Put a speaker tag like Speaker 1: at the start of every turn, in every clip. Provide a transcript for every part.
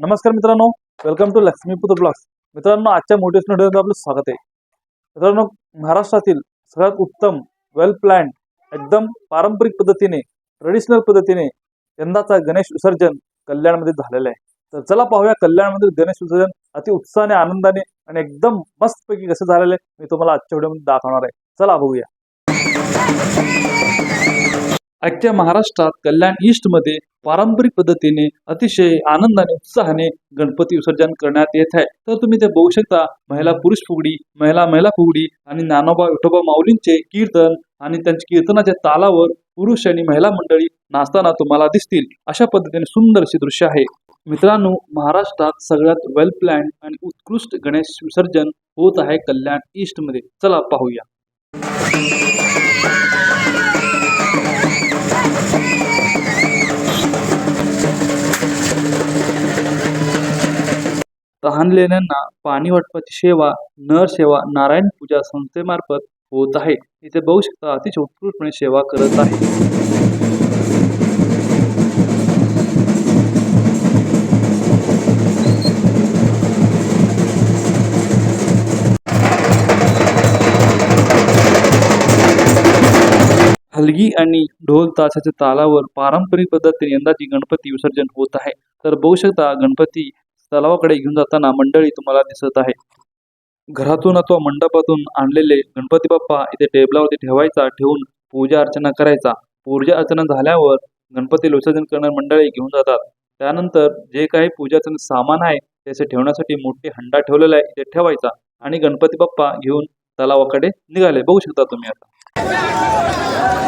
Speaker 1: नमस्कार मित्रांनो welcome to Lakshmi पुत्र ब्लॉग्स. मित्रांनो आजच्या मोटिवेशनल व्हिडिओमध्ये आपलं स्वागत आहे. मित्रांनो महाराष्ट्रातील सगळ्यात उत्तम वेल प्लॅन एकदम पारंपरिक पद्धतीने ट्रेडिशनल पद्धतीने यंदाचा गणेश विसर्जन कल्याणमध्ये झालेलं आहे. तर चला पाहूया कल्याणमधील गणेश विसर्जन अति उत्साहाने आनंदाने आणि एकदम मस्तपैकी कसं झालेलं आहे मी तुम्हाला आजच्या व्हिडिओमध्ये दाखवणार आहे. चला बघूया. अख्ख्या महाराष्ट्रात कल्याण ईस्टमध्ये पारंपरिक पद्धतीने अतिशय आनंदाने उत्साहाने गणपती विसर्जन करण्यात येत आहे. तर तुम्ही ते बघू शकता. महिला पुरुष फुगडी महिला महिला फुगडी आणि नानोबा विठोबा माऊलींचे कीर्तन आणि त्यांच्या कीर्तनाच्या तालावर पुरुष आणि महिला मंडळी नाचताना तुम्हाला दिसतील. अशा पद्धतीने सुंदर अशी दृश्य आहे. मित्रांनो महाराष्ट्रात सगळ्यात वेल प्लॅन आणि उत्कृष्ट गणेश विसर्जन होत आहे कल्याण ईस्टमध्ये चला पाहूया. तहानलेल्यांना पाणी वाटपाची सेवा नर सेवा नारायण पूजा संस्थेमार्फत होत आहे. इथे बघू शकता अतिशय उत्कृष्टपणे सेवा करत आहे. हलगी आणि ढोल ताशाच्या तालावर पारंपरिक पद्धतीने यंदाची गणपती विसर्जन होत आहे. तर बघू शकता गणपती तलावाकडे घेऊन जाताना मंडळी तुम्हाला दिसत आहे. घरातून अथवा मंडपातून आणलेले गणपती बाप्पा इथे टेबलावरती ठेवायचा ठेवून पूजा अर्चना करायचा. पूजा अर्चना झाल्यावर गणपती विसर्जन करणारे मंडळी घेऊन जातात. त्यानंतर जे काही पूजाचं सामान आहे त्याचे ठेवण्यासाठी मोठे हंडा ठेवलेला आहे ते ठेवायचा आणि गणपती बाप्पा घेऊन तलावाकडे निघाले. बघू शकता तुम्ही आता.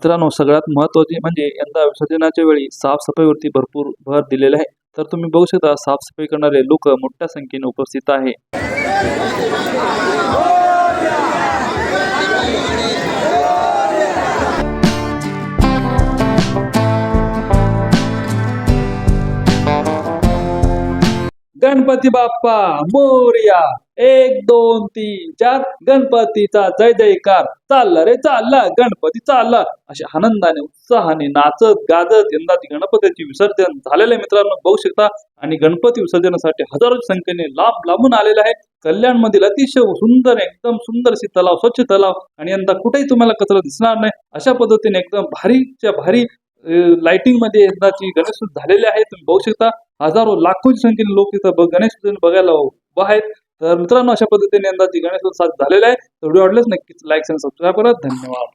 Speaker 1: मित्रांनो सगळ्यात महत्त्वाचे म्हणजे यंदा विसर्जनाच्या वेळी साफसफाईवरती भरपूर भर दिलेला आहे. तर तुम्ही बघू शकता साफसफाई करणारे लोक मोठ्या संख्येने उपस्थित आहे. गणपती बाप्पा मोरया. एक दोन तीन चार. गणपतीचा जय जयकार. चालला रे चालला. गणपती चालला. अशा आनंदाने उत्साहाने नाचत गाजत यंदा गणपतीचे विसर्जन झालेले मित्रांनो. बघू शकता. आणि गणपती विसर्जनासाठी हजारो संख्येने लांब लांबून आलेला आहे. कल्याण मधील अतिशय सुंदर एकदम सुंदर अशी तलाव स्वच्छ तलाव. आणि यंदा कुठेही तुम्हाला कचरा दिसणार नाही. अशा पद्धतीने एकदम भारीच्या भारी लाइटिंगमध्ये यंदाची गणेश झालेले आहे. तुम्ही बघू शकता हजारो लाखोच्या संख्येने लोक तिथं गणेश बघायला आहेत. तर मित्रांनो अशा पद्धतीने यंदाची गणेश उत्सव झालेला आहे. तर व्हिडिओ आवडलेच नक्कीच लाईक आणि सबस्क्राईब करा. धन्यवाद.